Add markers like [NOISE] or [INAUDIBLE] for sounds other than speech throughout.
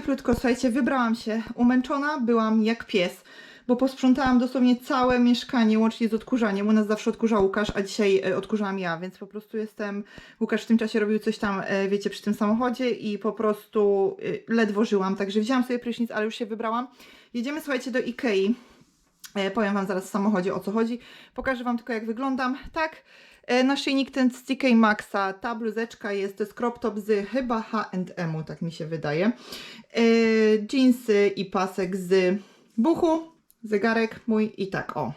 cieplutko, słuchajcie, wybrałam się. Umęczona byłam jak pies, bo posprzątałam dosłownie całe mieszkanie, łącznie z odkurzaniem. U nas zawsze odkurza Łukasz, a dzisiaj e, odkurzałam ja, więc po prostu jestem... Łukasz w tym czasie robił coś tam, e, wiecie, przy tym samochodzie i po prostu e, ledwo żyłam. Także wzięłam sobie prysznic, ale już się wybrałam. Jedziemy, słuchajcie, do Ikei. Powiem Wam zaraz w samochodzie o co chodzi. Pokażę Wam tylko jak wyglądam. Tak, naszyjnik ten z TK Maxa. Ta bluzeczka jest, to jest crop top z chyba H&M, tak mi się wydaje. E, Jeansy i pasek z buchu, zegarek mój i tak o.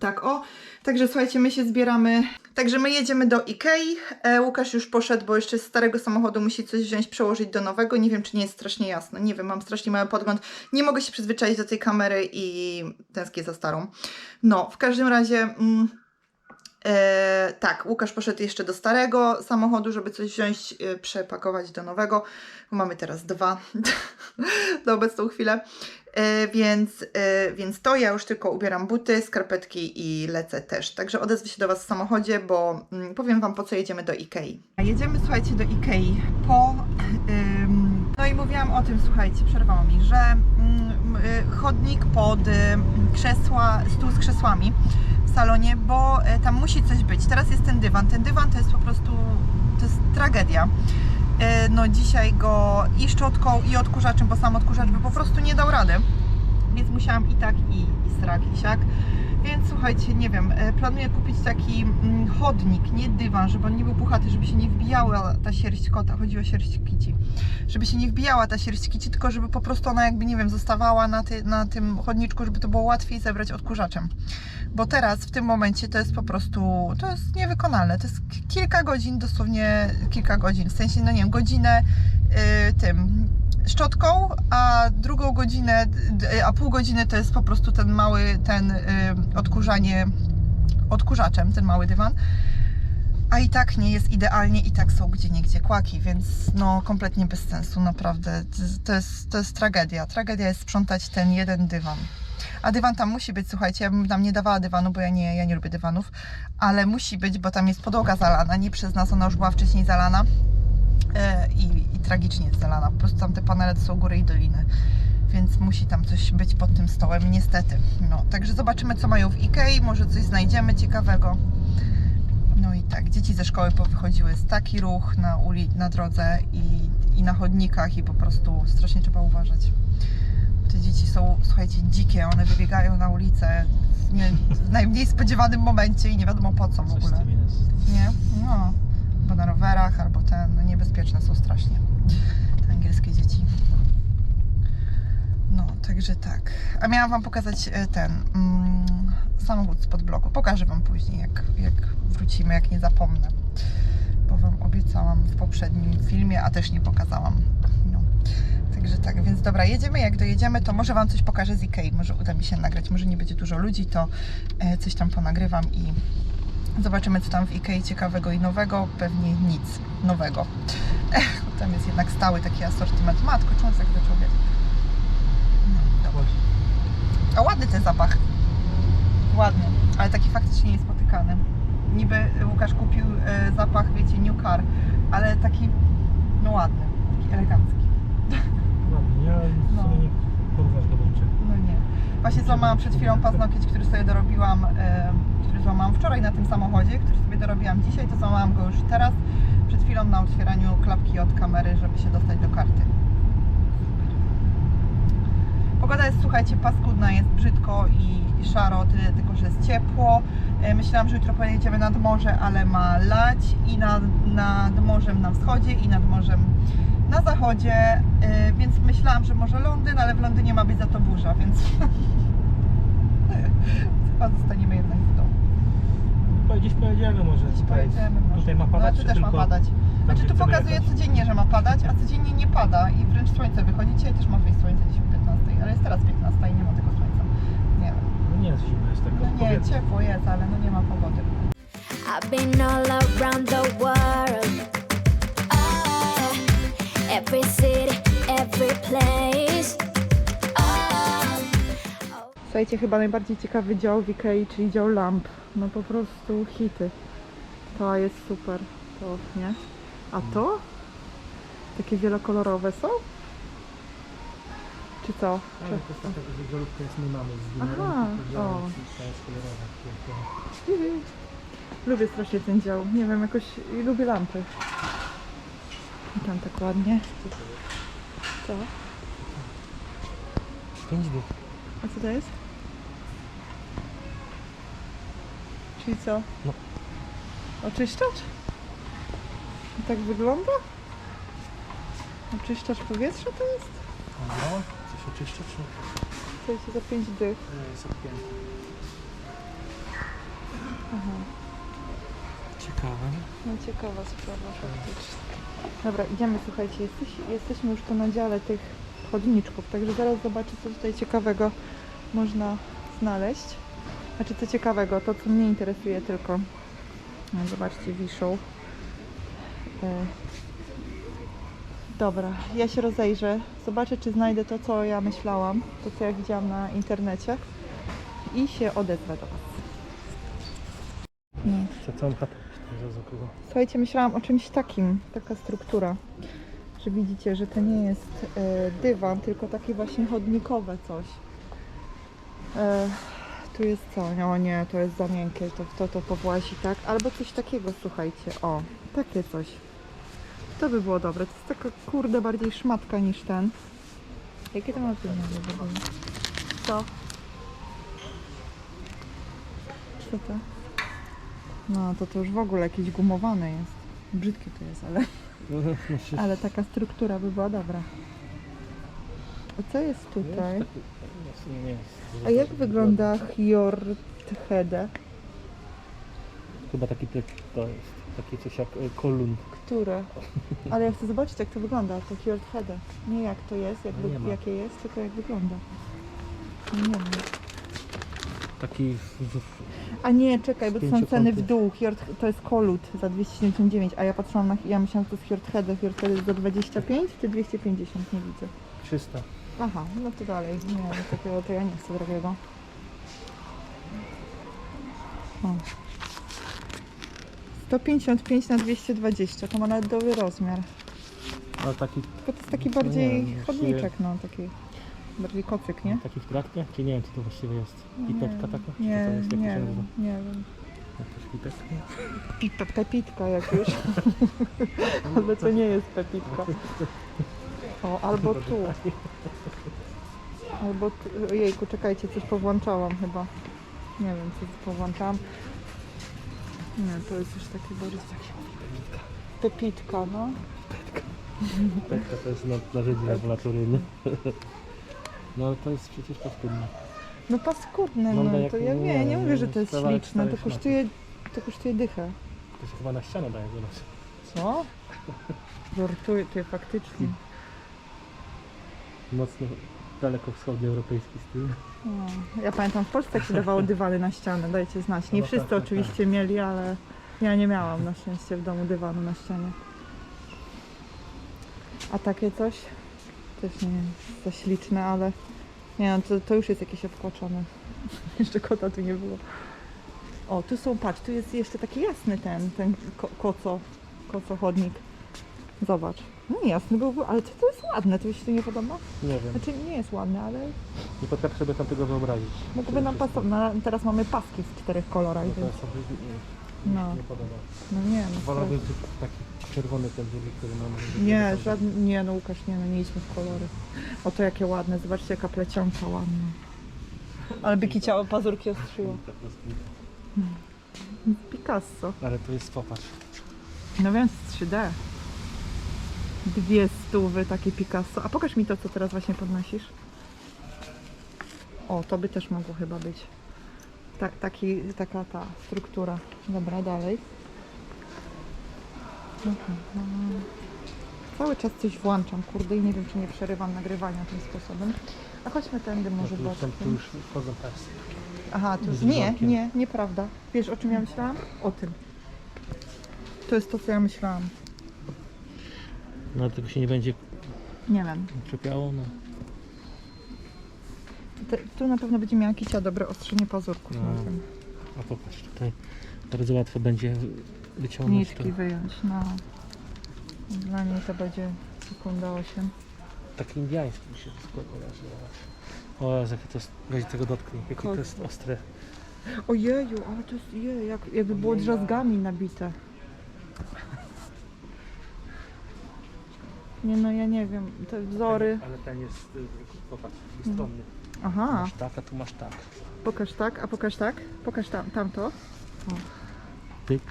Tak o. Także słuchajcie, my się zbieramy. Także my jedziemy do Ikei. E, Łukasz już poszedł, bo jeszcze z starego samochodu musi coś wziąć, przełożyć do nowego. Nie wiem, czy nie jest strasznie jasno. Nie wiem, mam strasznie mały podgląd. Nie mogę się przyzwyczaić do tej kamery i tęsknię za starą. No, w każdym razie. Mm, e, tak, Łukasz poszedł jeszcze do starego samochodu, żeby coś wziąć, e, przepakować do nowego. Mamy teraz dwa [LAUGHS] na obecną chwilę. E, więc, e, więc to ja już tylko ubieram buty, skarpetki i lecę też. Także odezwę się do Was w samochodzie, bo mm, powiem Wam po co jedziemy do Ikei. Jedziemy, słuchajcie, do Ikei po... ym, no i mówiłam o tym, słuchajcie, przerwało mi, że mm, y, chodnik pod ym, krzesła, stół z krzesłami salonie, bo y, tam musi coś być. Teraz jest ten dywan. Ten dywan to jest po prostu, to jest tragedia. E, no dzisiaj go i szczotką i odkurzaczem, bo sam odkurzacz by po prostu nie dał rady. Więc musiałam i tak i, i srak i siak. Więc słuchajcie, nie wiem, e, planuję kupić taki mm, chodnik, nie dywan, żeby on nie był puchaty, żeby się nie wbijała ta sierść kota, chodzi o sierść kici, żeby się nie wbijała ta sierść kici, tylko żeby po prostu ona jakby, nie wiem, zostawała na, ty, na tym chodniczku, żeby to było łatwiej zebrać odkurzaczem. Bo teraz, w tym momencie to jest po prostu, to jest niewykonalne, to jest kilka godzin, dosłownie kilka godzin, w sensie, no nie wiem, godzinę y, tym szczotką, a drugą godzinę, a pół godziny to jest po prostu ten mały, ten y, odkurzanie odkurzaczem, ten mały dywan. A i tak nie jest idealnie, i tak są gdzie niegdzie kłaki, więc no kompletnie bez sensu, naprawdę. To jest, to jest tragedia. Tragedia jest sprzątać ten jeden dywan. A dywan tam musi być, słuchajcie, ja bym tam nie dawała dywanu, bo ja nie, ja nie lubię dywanów, ale musi być, bo tam jest podłoga zalana, nie przez nas, ona już była wcześniej zalana i, i tragicznie jest zalana. Po prostu tam te panele to są góry i doliny. Więc musi tam coś być pod tym stołem, niestety. No, także zobaczymy, co mają w Ikei, może coś znajdziemy ciekawego. No i tak, dzieci ze szkoły powychodziły, jest taki ruch na, uli, na drodze i, i na chodnikach i po prostu strasznie trzeba uważać. Te dzieci są, słuchajcie, dzikie, one wybiegają na ulicę w, nie, w najmniej spodziewanym momencie i nie wiadomo po co w z ogóle. Nie? No. Bo na rowerach albo ten, no niebezpieczne są strasznie. Te angielskie dzieci. No, także tak. A miałam Wam pokazać e, ten mm, samochód spod bloku. Pokażę Wam później, jak, jak wrócimy, jak nie zapomnę. Bo Wam obiecałam w poprzednim filmie, a też nie pokazałam. No. Także tak, więc dobra, jedziemy. Jak dojedziemy, to może Wam coś pokażę z Ikei. Może uda mi się nagrać. Może nie będzie dużo ludzi, to e, coś tam ponagrywam i Zobaczymy, co tam w Ikei ciekawego i nowego. Pewnie nic nowego. Tam jest jednak stały taki asortyment. Matko, tak zaczął wiać? No. A ładny ten zapach. Ładny, ale taki faktycznie niespotykany. Niby Łukasz kupił e, zapach, wiecie, New Car, ale taki, no ładny, taki elegancki. Ładnie, ja No. w sumie nie porównasz do. No nie. Właśnie złamałam przed chwilą paznokieć, który sobie dorobiłam, e, który złamałam wczoraj na tym samochodzie, który sobie dorobiłam dzisiaj, to złamałam go już teraz, przed chwilą na otwieraniu klapki od kamery, żeby się dostać do karty. Pogoda jest, słuchajcie, paskudna, jest brzydko i, szaro, tyle tylko, że jest ciepło. E, Myślałam, że jutro pojedziemy nad morze, ale ma lać i nad, nad morzem na wschodzie i nad morzem na zachodzie, e, więc myślałam, że może Londyn, ale w Londynie ma być za to burza, więc [LAUGHS] chyba zostaniemy jednak. Po- Gdzieś pojedziemy może. Gdzieś tutaj- pojedziemy może. Tutaj ma padać, No, czy też ma tylko padać. tam, Znaczy gdzie tu chcemy pokazuje jechać? codziennie, że ma padać, a codziennie nie pada i wręcz słońce wychodzi. Dzisiaj też ma wyjść słońce gdzieś o 15, ale jest teraz 15 i nie ma tego słońca. Nie wiem. No nie jest zimno, jest tak No nie, odpowiednio. ciepło jest, ale no nie ma pogody. I've been all around the world. Oh, every city, Słuchajcie, chyba najbardziej ciekawy dział w Ikei, czyli dział lamp. No po prostu hity. To jest super. To, nie? A to? Takie wielokolorowe są? Czy co? Ale to jest taka żarówka, jest my mamy z Aha, o. Lubię strasznie ten dział. Nie wiem, jakoś lubię lampy. I tam tak ładnie. Co? Pięć dych. A co to jest? Czyli co? No. Oczyszczacz? I tak wygląda? Oczyszczacz powietrza to jest? No, coś oczyszcza, czy? To jest za 5 dych. Nie, jest odpięte. Aha. Ciekawe. No ciekawa sprawa faktycznie. Dobra, idziemy, słuchajcie, jesteś, jesteśmy już tu na dziale tych chodniczków, także zaraz zobaczę, co tutaj ciekawego można znaleźć. Znaczy, co ciekawego, to co mnie interesuje tylko. No, zobaczcie, wiszą. E, Dobra, ja się rozejrzę, zobaczę, czy znajdę to, co ja myślałam, to, co ja widziałam na internecie i się odezwę do Was. No. Chcę całą chatę. Słuchajcie, myślałam o czymś takim, taka struktura, że widzicie, że to nie jest e, dywan, tylko takie właśnie chodnikowe coś. Tu jest co? No nie, to jest za miękkie, to to, to powłazi, tak? Albo coś takiego, słuchajcie, o, takie coś. To by było dobre, to jest taka kurde bardziej szmatka niż ten. Jakie to ma pieniądze w ogóle? Co? Co to? No to to już w ogóle jakieś gumowane jest. Brzydkie to jest, ale, [LAUGHS] ale taka struktura by była dobra. A co jest tutaj? Nie jest. A jak wygląda Hjorthede? Chyba taki typ to jest. Takie coś jak e, kolumn. Które? Ale ja chcę zobaczyć jak to wygląda, to Hjorthede. Nie jak to jest, jak wy, Nie ma. jakie jest, tylko jak wygląda. Nie wiem. Taki w, w, A nie, czekaj, bo to są ceny w dół. Hjort, to jest Kolut za 279, a ja patrzyłam na, ja myślałam, że to jest Hjorthede. Hjorthede jest za 25 czy 250, nie widzę. 300. Aha, no to dalej. Nie, no takiego to ja nie chcę drogiego. O. 155 na 220, to ma nawet dobry rozmiar. Ale taki, Tylko to jest taki No bardziej nie, no chodniczek, no taki bardziej kocyk, nie? taki w trakcie? Czy nie wiem co to właściwie jest? Pipeczka taka? Czy Nie, to jest nie, jak to się nazywa? nie wiem. Jakaś? Pita, pepitka jak już. [LAUGHS] Ale to nie jest pepitka. O, albo tu. Albo tu. Jejku, czekajcie, coś powłączałam chyba. Nie wiem, co powłączałam. Nie, to jest już takie bardziej pepitka, no. Pipeczka to jest na, narzędzie laboratoryjne. No ale to jest przecież paskudne. No paskudne, Wygląda no jak- to ja nie, nie nie, mówię, że to jest śliczne, to szmaty. kosztuje, to kosztuje dychę. To się chyba na ścianę daje, zobacz. Co? Żartuję, ty faktycznie. Mocno daleko wschodnioeuropejski styl. No, ja pamiętam w Polsce jak się dawało dywany na ścianę, dajcie znać. Nie No wszyscy tak, tak, oczywiście mieli, ale ja nie miałam na szczęście w domu dywanu na ścianie. A takie coś? Też nie jest za śliczne, ale nie no, to, to już jest jakieś obkłaczone. [LAUGHS] Jeszcze kota tu nie było. O, tu są, patrz, tu jest jeszcze taki jasny ten, ten ko koco, koco chodnik. Zobacz. No jasny byłby, ale to, to jest ładne, to mi się to nie podoba? Nie wiem. Znaczy nie jest ładne, ale Nie potrafię sobie tam tego wyobrazić. Mógłby nam pasować. No, teraz mamy paski w czterech kolorach, No to więc... sobie nie, No. nie podoba. No nie, no Wolałbym strasznie. taki czerwony ten drugi, który mamy. Nie, to- żadny, nie no Łukasz, nie no, nie idźmy w kolory. Oto jakie ładne, zobaczcie jaka plecionka ładna. Ale by kiciało pazurki ostrzyło. [LAUGHS] Po prostu. Picasso. Ale to jest popatrz. No więc 3D. Dwie stówy takie Picasso. A pokaż mi to, co teraz właśnie podnosisz. O, to by też mogło chyba być. Tak, taki, taka ta struktura. Dobra, dalej. Cały czas coś włączam, kurde, i nie wiem, czy nie przerywam nagrywania tym sposobem. A chodźmy tędy No może już, tam, tu boczkiem. już wchodzą persy. Aha, tu z nie, nie, nieprawda. Wiesz, o czym ja myślałam? O tym. To jest to, co ja myślałam. No tego się nie będzie Nie wiem. czepiało, no. Te, tu na pewno będzie miała kicia dobre ostrzenie pazurków. No. na tym. A popatrz tutaj. Bardzo łatwo będzie wyciągnąć Nitki wyjąć, no. Dla niej to będzie sekunda 8. Taki indiański mi się wszystko kojarzy. O Jezu, jakie to jest, weź tego dotknij, jakie to jest ostre. Ojeju, ale to jest, je, jak, jakby było drzazgami nabite. Nie no, ja nie wiem, te wzory. Ale ten jest, y, popatrz, dwustronny. Aha, Masz tak, a tu masz tak. pokaż tak, a pokaż tak, pokaż tam, tamto. Pyk.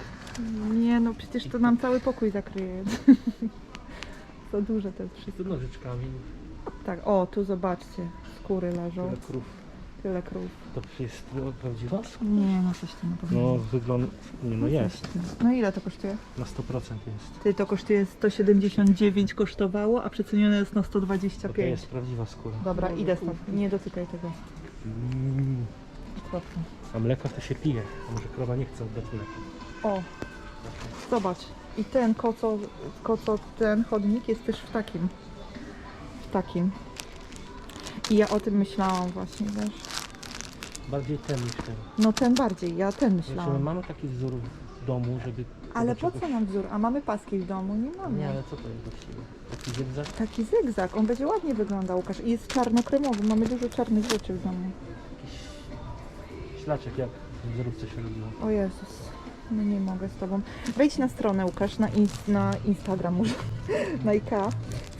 Nie no, przecież to nam cały pokój zakryje. [LAUGHS] Za duże to jest Z wszystko. nożyczkami, Tak, o, tu zobaczcie, skóry leżą, tyle krów. Tyle krów. To jest no, prawdziwa? Nie, no coś ty na pewno. No wygląda, nie no coś jest. No ile to kosztuje? na 100% jest. Ty, to kosztuje 179 kosztowało, a przecenione jest na To, to 125. jest prawdziwa skóra. Dobra, idę stąd. Nie dotykaj tego. Mm. A mleko to się pije, a może krowa nie chce oddać mleka. O, zobacz. I ten koco, koco, ten chodnik jest też w takim. W takim. I ja o tym myślałam właśnie, wiesz. Bardziej ten niż ten. No ten bardziej, ja ten Znaczy, my myślałam. mamy taki wzór w domu, żeby... Ale po co nam wzór? A mamy paski w domu? Nie Nie, mamy. ale co to jest właściwie? Taki zygzak? Taki zygzak, on będzie ładnie wyglądał, Łukasz. I jest czarno-kremowy, mamy dużo czarnych rzeczy w domu. Jakiś ślaczek jak w wzorówce się robiło. O Jezus, no nie mogę z Tobą. Wejdź na stronę, Łukasz, na, in- na Instagram może, [LAUGHS] na IKEA.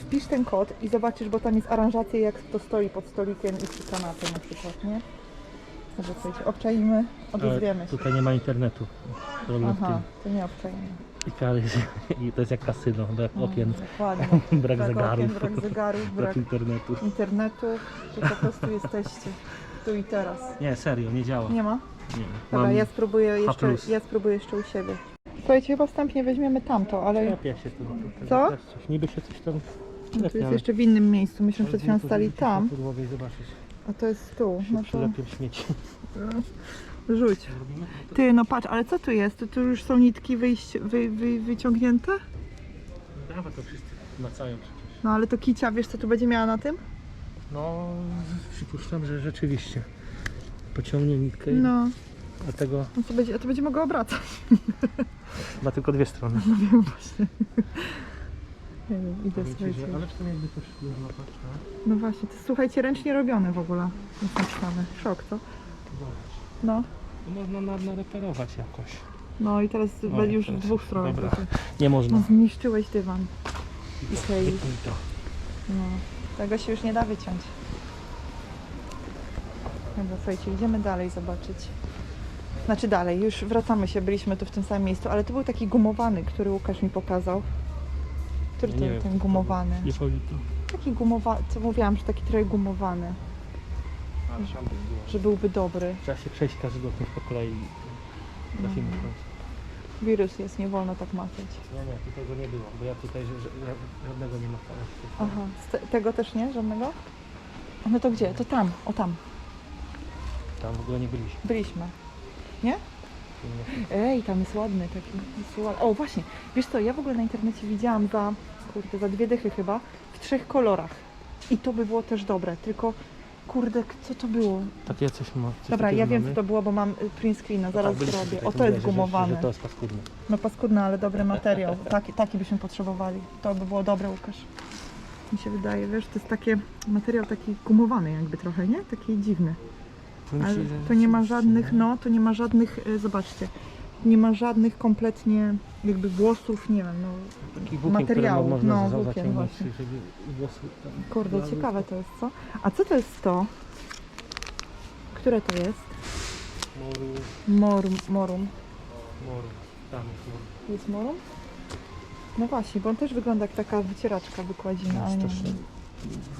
Wpisz ten kod i zobaczysz, bo tam jest aranżacja, jak to stoi pod stolikiem i przy kanapie na przykład, nie? Dobrze, słuchajcie, obczaimy, odezwiemy się. tutaj nie ma internetu. Rolówki. Aha, to nie obczaimy. I, [LAUGHS] I to jest jak kasyno, brak No, okien, Dokładnie. [LAUGHS] brak Brak zegarów, okien, brak zegarów, [LAUGHS] brak brak internetu. internetu. Tu po prostu jesteście. Tu i teraz. Nie, serio, nie działa. Nie ma? Nie. Dobra, Mam- ja spróbuję jeszcze, plus. ja spróbuję jeszcze u siebie. Słuchajcie, chyba wstępnie weźmiemy tamto, ale Klepie się tu. tu- Co? też Coś, niby się coś tam no, tu jest jeszcze w innym miejscu. Myśmy przed chwilą stali tam, zobaczyć. a to jest tu. No to śmieci. rzuć. Zrobimy? Ty, no patrz, ale co tu jest? Tu, tu już są nitki wyjść, wy, wy, wyciągnięte? Brawa, to wszyscy macają przecież. No ale to kicia, wiesz co tu będzie miała na tym? No, przypuszczam, że rzeczywiście. Pociągnie nitkę i No, dlatego no to będzie, to będzie mogła obracać. ma tylko dwie strony. No wiem właśnie. Nie wiem, idę Powiem ci, słuchajcie. że- Ale przynajmniej jakby to szło złapać, no. No właśnie, to jest, słuchajcie, ręcznie robione w ogóle. Jest napisane. Szok, co? Zobacz. No. To Można na- nareperować jakoś. No i teraz O, będzie już w teraz- dwóch stronach. dobra. będzie. Nie można. No zniszczyłeś dywan. Wytnij to. No, tego się już nie da wyciąć. Dobra, słuchajcie, idziemy dalej zobaczyć. Znaczy dalej, już wracamy się, byliśmy tu w tym samym miejscu, ale to był taki gumowany, który Łukasz mi pokazał. Który Ja nie wiem, ten to gumowany? Nie to. Taki gumowany, co mówiłam, że taki trochę gumowany, A, szampon było. że byłby dobry. Trzeba się przejść każdego dnia po kolei i trafimy w Mhm. końcu. Wirus jest, nie wolno tak maczać. Nie, nie, tutaj go nie było, bo ja tutaj żadnego nie ma Aha, z te, tego też nie? Żadnego? No to gdzie? To tam, o tam. Tam w ogóle nie byliśmy. Byliśmy. Nie. Ej, tam jest ładny taki. Jest ładny. O właśnie, wiesz co, ja w ogóle na internecie widziałam za, kurde, za dwie dychy chyba, w trzech kolorach. I to by było też dobre, tylko kurde, co to było? Coś ma. Coś Dobra, takiego ja wiem co to było, bo mam y, print screena, zaraz Tak, zrobię. O, to jest gumowane. Że, że to jest paskudne. No paskudne, ale dobry materiał. [LAUGHS] Taki, taki byśmy potrzebowali. To by było dobre, Łukasz. Mi się wydaje, wiesz, to jest takie, materiał taki gumowany jakby trochę, nie? Taki dziwny. Ale to nie ma żadnych, no, to nie ma żadnych, y, zobaczcie, nie ma żadnych kompletnie jakby włosów, nie wiem, no, Taki włókien, materiału, które można no, włókien zaciągnąć, właśnie. żeby włosy tam kurde, ciekawe to jest, co? A co to jest to? Które to jest? Moru, Morum, morum. moru. Tam jest moru. Jest morum? No właśnie, bo on też wygląda jak taka wycieraczka wykładzina, ale nie wiem.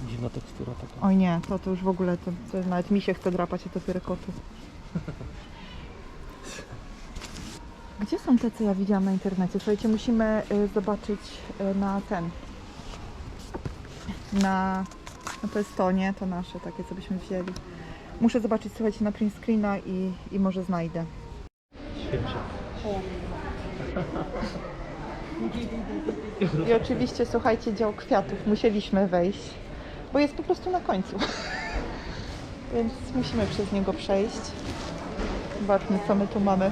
Dziwna tekstura taka. Oj nie, to, to już w ogóle, to, to nawet mi się chce drapać, a to dopiero kotu. [LAUGHS] Gdzie są te, co ja widziałam na internecie? Słuchajcie, musimy y, zobaczyć y, na ten. Na. No to jest to, nie? To nasze, takie, co byśmy wzięli. Muszę zobaczyć, słuchajcie, na print screena i, i może znajdę. Świeże. [LAUGHS] I oczywiście, słuchajcie, dział kwiatów. Musieliśmy wejść, bo jest po prostu na końcu. [LAUGHS] Więc musimy przez niego przejść. Zobaczmy, co my tu mamy.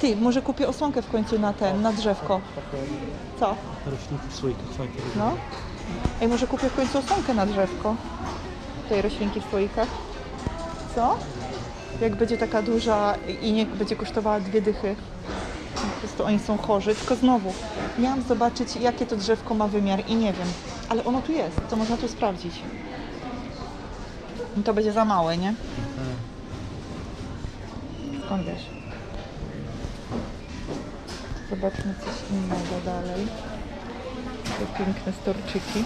Ty, może kupię osłonkę w końcu na ten, na drzewko. Co? Rośniki w słoikach No? Ej, może kupię w końcu osłonkę na drzewko. Tej roślinki w słoikach. Co? Jak będzie taka duża i będzie kosztowała dwie dychy. Prostu oni są chorzy, tylko znowu miałam zobaczyć jakie to drzewko ma wymiar i nie wiem. Ale ono tu jest, to można tu sprawdzić. To będzie za małe, nie? Skąd wiesz? Zobaczmy coś innego dalej. Te piękne storczyki.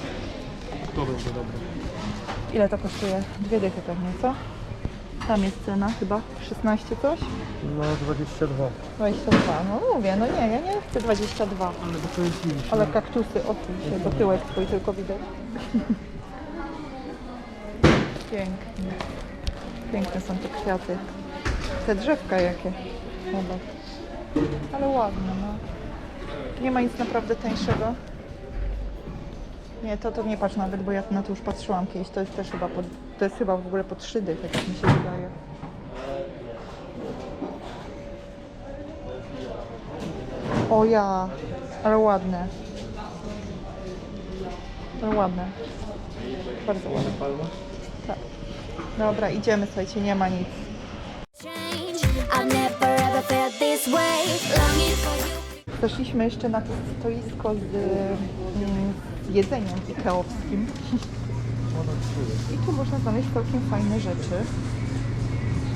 To będzie dobre. Ile to kosztuje? Dwie dychy pewnie, co? Tam jest cena chyba 16 coś? No 22. 22. No mówię, no nie, ja nie chcę 22. Ale bo to jest liść. Ale kaktusy, odsuń się, bo tyłek twój tylko widać. [LAUGHS] Pięknie. Piękne są te kwiaty. Te drzewka jakie. Zobacz. Ale ładne, no. Nie ma nic naprawdę tańszego. Nie, to, to nie patrz nawet, bo ja na to już patrzyłam kiedyś. To jest też chyba, to jest chyba w ogóle po trzy tak mi się wydaje. O ja, ale ładne. Ale ładne. Bardzo ładne. Tak. Dobra, idziemy, słuchajcie, nie ma nic. Zeszliśmy jeszcze na to stoisko z, mm, z jedzeniem ikeowskim. [LAUGHS] I tu można znaleźć całkiem fajne rzeczy.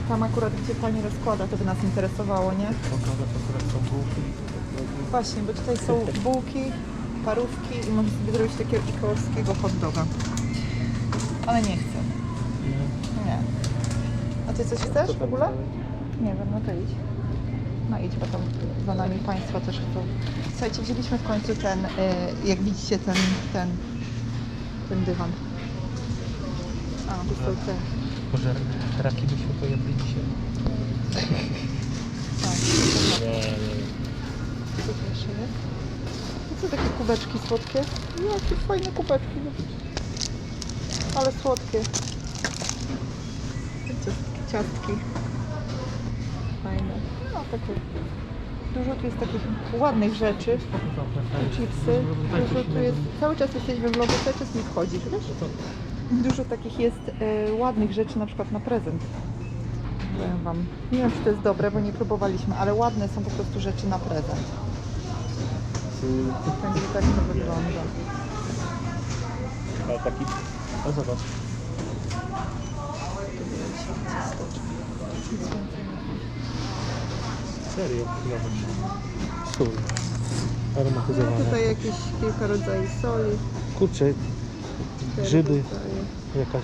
Tam akurat, gdzie pani rozkłada, to by nas interesowało, nie? Pokażę, to teraz są bułki. Właśnie, bo tutaj są bułki, parówki i można sobie zrobić takiego ikeowskiego hot doga. Ale nie chcę. Nie. A ty coś chcesz w ogóle? Nie wiem, no to idź. No idź, bo tam za nami Państwo też chcą. Słuchajcie, wzięliśmy w końcu ten, y, jak widzicie, ten, ten, ten dywan. A, tu są te. Może raki byśmy pojedli dzisiaj? Tak, Nie, nie. Jeszcze jest? To co takie kubeczki słodkie? Jakie fajne kubeczki. zobacz. Ale słodkie. Ciastki, ciastki. Fajne. No takie. Dużo tu jest takich ładnych rzeczy. Chipsy. Dużo tu jest. Cały czas jesteśmy w vlogu, cały czas nie wchodzisz, wiesz? Dużo takich jest e, ładnych rzeczy, na przykład na prezent. Powiem wam. Nie wiem, czy to jest dobre, bo nie próbowaliśmy, ale ładne są po prostu rzeczy na prezent. Będzie tak to wygląda. Ale taki... A zobacz. Serio? Zobacz. Sól. No, Aromatyzowana. tutaj jakieś kilka rodzajów soli. Kurczę, Grzyby. jakaś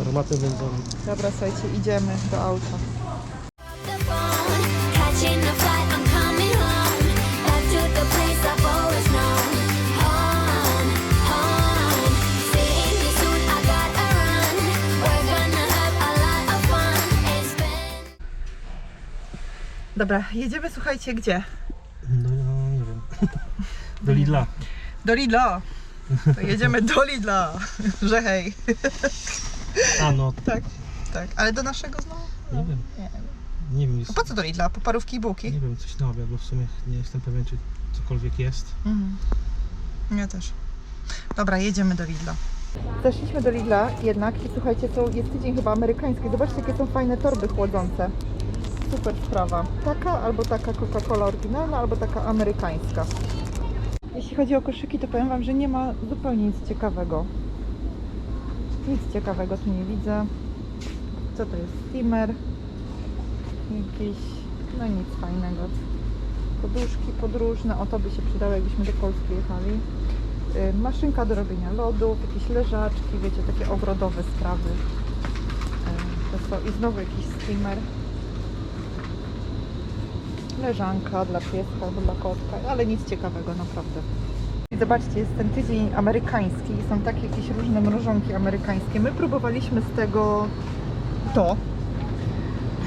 aromatem wędzony. Dobra, słuchajcie, idziemy do auta. Dobra, jedziemy, słuchajcie, gdzie? No, nie wiem. Do Lidla. Do Lidla. To jedziemy do Lidla, że hej. A no, Tak, tak, ale do naszego znowu? nie wiem. Nie. Nie wiem, A jest, po co do Lidla? Po parówki i bułki? nie wiem, coś na obiad, bo w sumie nie jestem pewien, czy cokolwiek jest. Mhm. Ja też. Dobra, jedziemy do Lidla. Zeszliśmy do Lidla jednak i słuchajcie, są, jest tydzień chyba amerykański. Zobaczcie, jakie są fajne torby chłodzące. Super sprawa. Taka albo taka Coca-Cola oryginalna, albo taka amerykańska. Jeśli chodzi o koszyki, to powiem Wam, że nie ma zupełnie nic ciekawego. Nic ciekawego tu nie widzę. Co to jest? Steamer. Jakiś, no nic fajnego. Poduszki podróżne, o to by się przydało, jakbyśmy do Polski jechali. Y, Maszynka do robienia lodów, jakieś leżaczki, wiecie, takie ogrodowe sprawy. Y, To są, I znowu jakiś steamer. Leżanka dla pieska albo dla kotka, ale nic ciekawego naprawdę. I zobaczcie, jest ten tydzień amerykański i są takie jakieś różne mrożonki amerykańskie. My próbowaliśmy z tego to,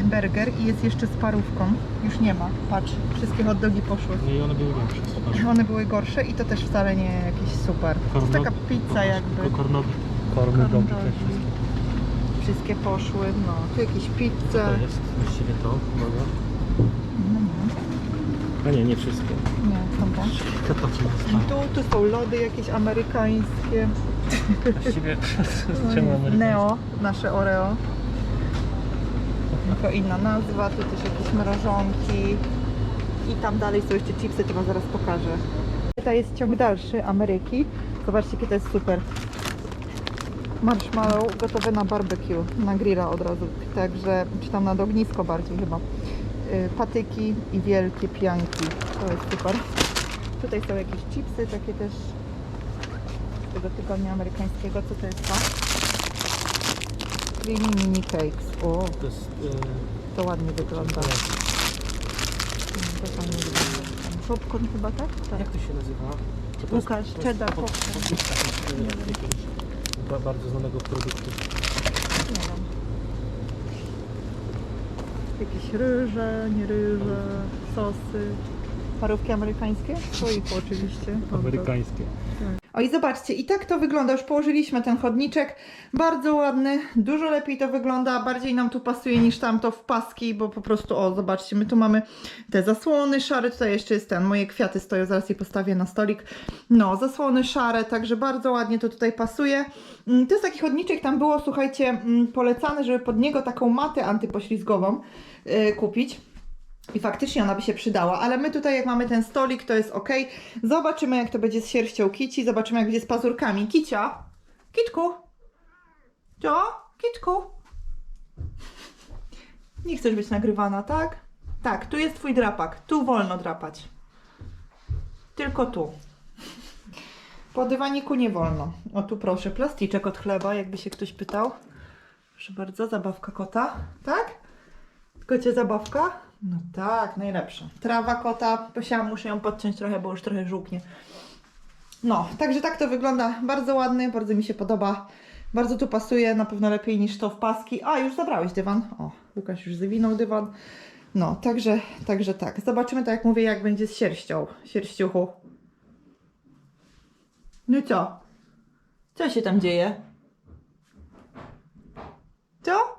burger i jest jeszcze z parówką. Już nie ma, patrz, wszystkie hot dogi poszły. No i one były zobacz. One były gorsze i to też wcale nie jakieś super. To jest taka pizza jakby. Kornogi. Korny Korn dogi też wszystkie. Wszystkie poszły, no. Tu jakieś To pizze. jest właściwie to, uwaga. A nie, nie wszystkie. Nie. Tu, tu są lody jakieś amerykańskie. Właściwie [LAUGHS] czemu amerykańskie? Neo, nasze Oreo. Tylko inna nazwa, tu też jakieś mrożonki. I tam dalej są jeszcze chipsy, to wam zaraz pokażę. To jest ciąg dalszy Ameryki. Zobaczcie, jakie to jest super. Marshmallow gotowe na barbecue, na grilla od razu. Także, czy tam na ognisko bardziej chyba. Y, Patyki i wielkie pianki. To jest super. Tutaj są jakieś chipsy, takie też z tego tygodnia amerykańskiego. Co to jest to? Creamy mini cakes. O, To jest... e, to ładnie wygląda. e, To fajnie wygląda. Popcorn chyba, tak? Tak. Jak to się nazywa? To Łukasz, to cheddar jest popcorn. bardzo znanego produktu. Nie wiem. Jakieś ryże, nie ryże, sosy. Parówki amerykańskie? Swoich oczywiście. Amerykańskie. O i zobaczcie, i tak to wygląda. Już położyliśmy ten chodniczek. Bardzo ładny, dużo lepiej to wygląda. Bardziej nam tu pasuje niż tamto w paski, bo po prostu, o zobaczcie, my tu mamy te zasłony szare. Tutaj jeszcze jest ten, moje kwiaty stoją, zaraz je postawię na stolik. No, zasłony szare, także bardzo ładnie to tutaj pasuje. Mm, To jest taki chodniczek, tam było, słuchajcie, mm, polecane, żeby pod niego taką matę antypoślizgową yy, kupić. I faktycznie ona by się przydała, ale my tutaj jak mamy ten stolik, to jest ok. Zobaczymy jak to będzie z sierścią kici, zobaczymy jak będzie z pazurkami. Kicia! Kitku! Co? Kitku! Nie chcesz być nagrywana, tak? Tak, tu jest twój drapak. Tu wolno drapać. Tylko tu. Po dywaniku nie wolno. O tu proszę, plasticzek od chleba, jakby się ktoś pytał. Proszę bardzo, zabawka kota. Tak? Kocie zabawka? No tak, najlepsza. Trawa kota, posiałam, muszę ją podciąć trochę, bo już trochę żółknie. No, także tak to wygląda. Bardzo ładny, bardzo mi się podoba. Bardzo tu pasuje, na pewno lepiej niż to w paski. A, już zabrałeś dywan. O, Łukasz już zawinął dywan. No, także, także tak. Zobaczymy, tak jak mówię, jak będzie z sierścią. Sierściuchu. No co? Co się tam dzieje? Co?